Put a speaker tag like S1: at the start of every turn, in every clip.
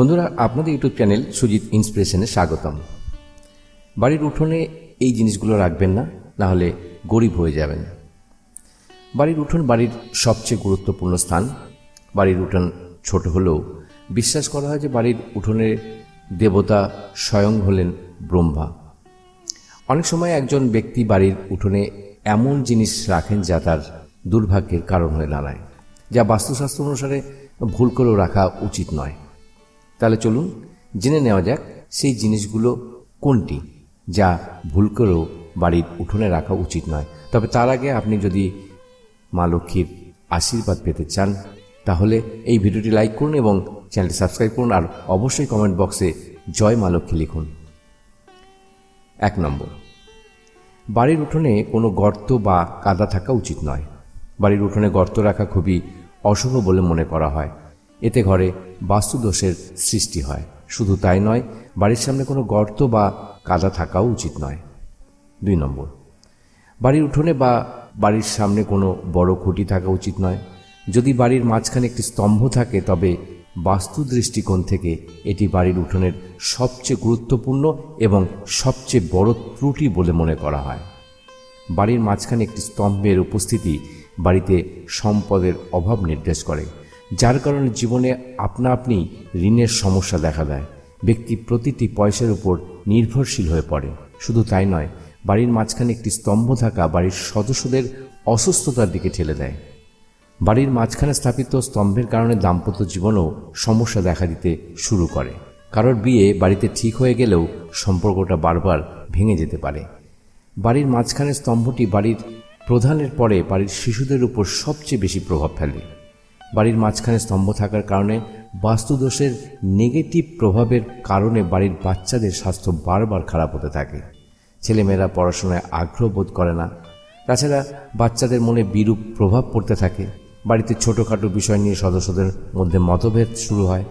S1: বন্ধুরা, আপনাদের YouTube channel Sujit ইন্সপিরেশনে স্বাগতম। বাড়ির উঠোনে এই জিনিসগুলো রাখবেন না না হলে গরিব হয়ে যাবেন। বাড়ির উঠোন বাড়ির সবচেয়ে গুরুত্বপূর্ণ স্থান। বাড়ির উঠোন ছোট হলেও বিশ্বাস করা হয় যে বাড়ির উঠোনে দেবতা স্বয়ং হলেন ব্রহ্মা। অনেক সময় একজন ব্যক্তি বাড়ির উঠোনে এমন জিনিস রাখেন যা তার দুর্ভাগ্যের কারণ হয়ে দাঁড়ায়, যা বাস্তুশাস্ত্র অনুসারে ভুল করেও রাখা উচিত নয়। তাহলে চলুন জেনে নেওয়া যাক সেই জিনিসগুলো কোনটি, যা ভুল করেও বাড়ির উঠোনে রাখা উচিত নয়। তবে তার আগে আপনি যদি মা লক্ষ্মীর আশীর্বাদ পেতে চান, তাহলে এই ভিডিওটি লাইক করুন এবং চ্যানেলটি সাবস্ক্রাইব করুন আর অবশ্যই কমেন্ট বক্সে জয় মা লক্ষ্মী লিখুন। এক নম্বর, বাড়ির উঠোনে কোনো গর্ত বা কাদা থাকা উচিত নয়। বাড়ির উঠোনে গর্ত রাখা খুবই অশুভ বলে মনে করা হয়। এতে ঘরে বাস্তুদোষের সৃষ্টি হয়। শুধু তাই নয়, বাড়ির সামনে কোনো গর্ত বা কাদা থাকাও উচিত নয়। দুই নম্বর, বাড়ির উঠোনে বা বাড়ির সামনে কোনো বড় খুঁটি থাকা উচিত নয়। যদি বাড়ির মাঝখানে একটি স্তম্ভ থাকে, তবে বাস্তু দৃষ্টিকোণ থেকে এটি বাড়ির উঠোনের সবচেয়ে গুরুত্বপূর্ণ এবং সবচেয়ে বড় ত্রুটি বলে মনে করা হয়। বাড়ির মাঝখানে একটি স্তম্ভের উপস্থিতি বাড়িতে সম্পদের অভাব নির্দেশ করে। যার কারণে জীবনে আপনা আপনি ঋণের সমস্যা দেখা দেয়। ব্যক্তি প্রতিটি পয়সার উপর নির্ভরশীল হয়ে পড়ে। শুধু তাই নয়, বাড়ির মাঝখানে একটি স্তম্ভ থাকা বাড়ির সদস্যদের অসুস্থতার দিকে ঠেলে দেয়। বাড়ির মাঝখানে স্থাপিত স্তম্ভের কারণে দাম্পত্য জীবনেও সমস্যা দেখা দিতে শুরু করে। কারোর বিয়ে বাড়িতে ঠিক হয়ে গেলেও সম্পর্কটা বারবার ভেঙে যেতে পারে। বাড়ির মাঝখানে স্তম্ভটি বাড়ির প্রধানের পরে বাড়ির শিশুদের উপর সবচেয়ে বেশি প্রভাব ফেলে। বাড়ির মাঝখানে স্তম্ভ থাকার কারণে বাস্তুদোষের নেগেটিভ প্রভাবের কারণে বাড়ির বাচ্চাদের স্বাস্থ্য বারবার খারাপ হতে থাকে। ছেলেমেয়েরা পড়াশোনায় আগ্রহ বোধ করে না। তাছাড়া বাচ্চাদের মনে বিরূপ প্রভাব পড়তে থাকে। বাড়িতে ছোটোখাটো বিষয় নিয়ে সদস্যদের মধ্যে মতভেদ শুরু হয়।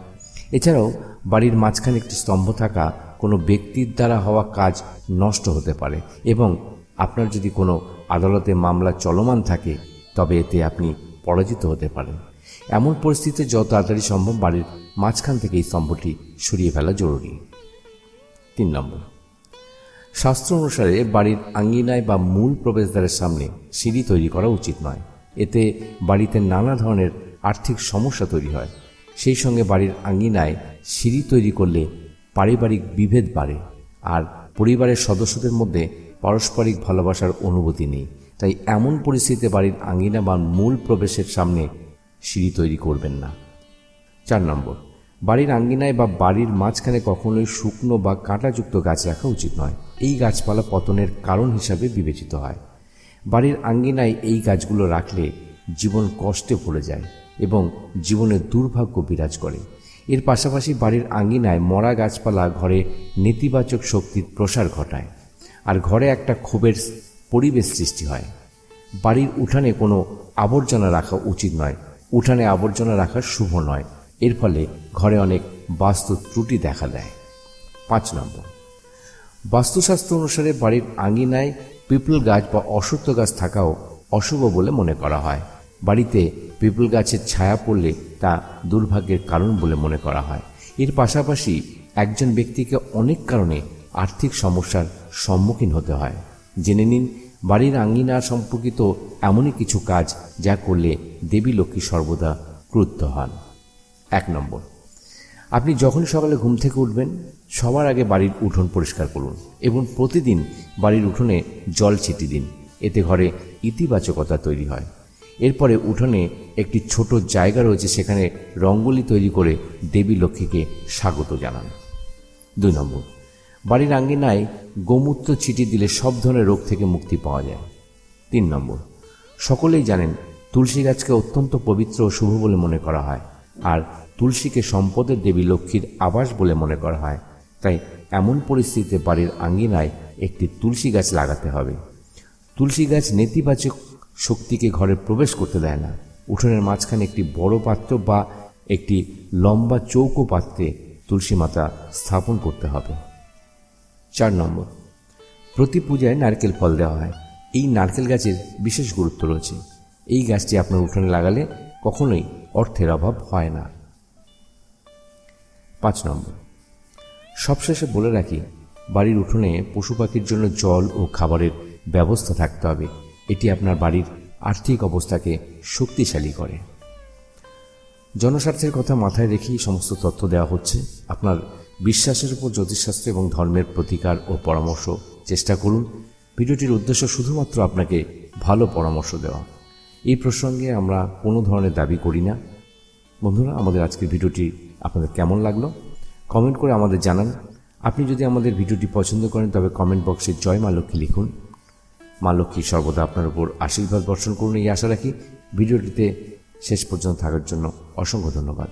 S1: এছাড়াও বাড়ির মাঝখানে একটি স্তম্ভ থাকা কোনো ব্যক্তির দ্বারা হওয়া কাজ নষ্ট হতে পারে এবং আপনার যদি কোনো আদালতে মামলা চলমান থাকে, তবে এতে আপনি পরাজিত হতে পারেন। এমন পরিস্থিতিতে যত তাড়াতাড়ি সম্ভব বাড়ির মাঝখান থেকে এই স্তম্ভটি সরিয়ে ফেলা জরুরি। তিন নম্বর। শাস্ত্র অনুসারে বাড়ির আঙ্গিনায় বা মূল প্রবেশদ্বারের সামনে সিঁড়ি তৈরি করা উচিত নয়। এতে বাড়িতে নানা ধরনের আর্থিক সমস্যা তৈরি হয়। সেই সঙ্গে বাড়ির আঙ্গিনায় সিঁড়ি তৈরি করলে পারিবারিক বিভেদ বাড়ে আর পরিবারের সদস্যদের মধ্যে পারস্পরিক ভালোবাসার অনুভূতি নেই। তাই এমন পরিস্থিতিতে বাড়ির আঙ্গিনা বা মূল প্রবেশের সামনে সিঁড়ি তৈরি করবেন না। চার নম্বর, বাড়ির আঙ্গিনায় বা বাড়ির মাঝখানে কখনোই শুকনো বা কাঁটাযুক্ত গাছ রাখা উচিত নয়। এই গাছপালা পতনের কারণ হিসাবে বিবেচিত হয়। বাড়ির আঙ্গিনায় এই গাছগুলো রাখলে জীবন কষ্টে পড়ে যায় এবং জীবনে দুর্ভাগ্য বিরাজ করে। এর পাশাপাশি বাড়ির আঙ্গিনায় মরা গাছপালা ঘরে নেতিবাচক শক্তির প্রসার ঘটায় আর ঘরে একটা ক্ষোভের পরিবেশ সৃষ্টি হয়। বাড়ির উঠানে কোনো আবর্জনা রাখা উচিত নয়। উঠানে আবর্জনা রাখা শুভ নয়। এর ফলে ঘরে অনেক বাস্তু ত্রুটি দেখা দেয়। পাঁচ নম্বর। বাস্তুশাস্ত্র অনুসারে বাড়ির আঙিনায় পিপল গাছ বা অশ্বত্থ গাছ থাকাও অশুভ বলে মনে করা হয়। বাড়িতে পিপল গাছের ছায়া পড়লে তা দুর্ভাগ্যের কারণ বলে মনে করা হয়। এর পাশাপাশি একজন ব্যক্তিকে অনেক কারণে আর্থিক সমস্যার সম্মুখীন হতে হয়। জেনে নিন বাড়ির আঙ্গিনা সম্পর্কিত এমনই কিছু কাজ যা করলে দেবী লক্ষ্মী সর্বদা ক্রুদ্ধ হন। এক নম্বর, আপনি যখনই সকালে ঘুম থেকে উঠবেন, সবার আগে বাড়ির উঠোন পরিষ্কার করুন এবং প্রতিদিন বাড়ির উঠোনে জল ছিটি দিন। এতে ঘরে ইতিবাচকতা তৈরি হয়। এরপরে উঠোনে একটি ছোট জায়গা রয়েছে, সেখানে রঙ্গোলি তৈরি করে দেবী লক্ষ্মীকে স্বাগত জানান। দুই নম্বর বাড়ির আঙ্গিনায় গোমূত্র ছিটি দিলে সব ধরনের রোগ থেকে মুক্তি পাওয়া যায়। তিন নম্বর, সকলেই জানেন তুলসী গাছকে অত্যন্ত পবিত্র ও শুভ বলে মনে করা হয়, আর তুলসীকে সম্পদের দেবী লক্ষ্মীর আবাস বলে মনে করা হয়, তাই এমন পরিস্থিতিতে বাড়ির আঙ্গিনায় একটি তুলসী গাছ লাগাতে হবে। তুলসী গাছ নেতিবাচক শক্তিকে ঘরে প্রবেশ করতে দেয় না। উঠোনের মাঝখানে একটি বড় পাত্র বা একটি লম্বা চৌকো পাত্রে তুলসী মাতা স্থাপন করতে হবে। চার নম্বর। প্রতি পূজায় নারকেল ফল দেওয়া হয়। এই নারকেল গাছের বিশেষ গুরুত্ব রয়েছে। এই গাছটি আপনার উঠোনে লাগালে কখনোই অর্থের অভাব হয় না। পাঁচ নম্বর। সবশেষে বলে রাখি, বাড়ির উঠোনে পশু পাখির জন্য জল ও খাবারের ব্যবস্থা থাকতে হবে। এটি আপনার বাড়ির আর্থিক অবস্থাকে শক্তিশালী করে। জনস্বার্থের কথা মাথায় রেখেই সমস্ত তথ্য দেওয়া হচ্ছে। আপনার বিশ্বাসের উপর জ্যোতিষশাস্ত্র এবং ধর্মের প্রতিকার ও পরামর্শ চেষ্টা করুন। ভিডিওটির উদ্দেশ্য শুধুমাত্র আপনাকে ভালো পরামর্শ দেওয়া। এই প্রসঙ্গে আমরা কোনো ধরনের দাবি করি না। বন্ধুরা, আমাদের আজকের ভিডিওটি আপনাদের কেমন লাগল? কমেন্ট করে আমাদের জানান। আপনি যদি আমাদের ভিডিওটি পছন্দ করেন, তবে কমেন্ট বক্সে জয় মা লক্ষ্মী লিখুন। মা লক্ষ্মী সর্বদা আপনার উপর আশীর্বাদ বর্ষণ করুন। এই আশা রাখি ভিডিওটিতে শেষ পর্যন্ত থাকার জন্য অসংখ্য ধন্যবাদ।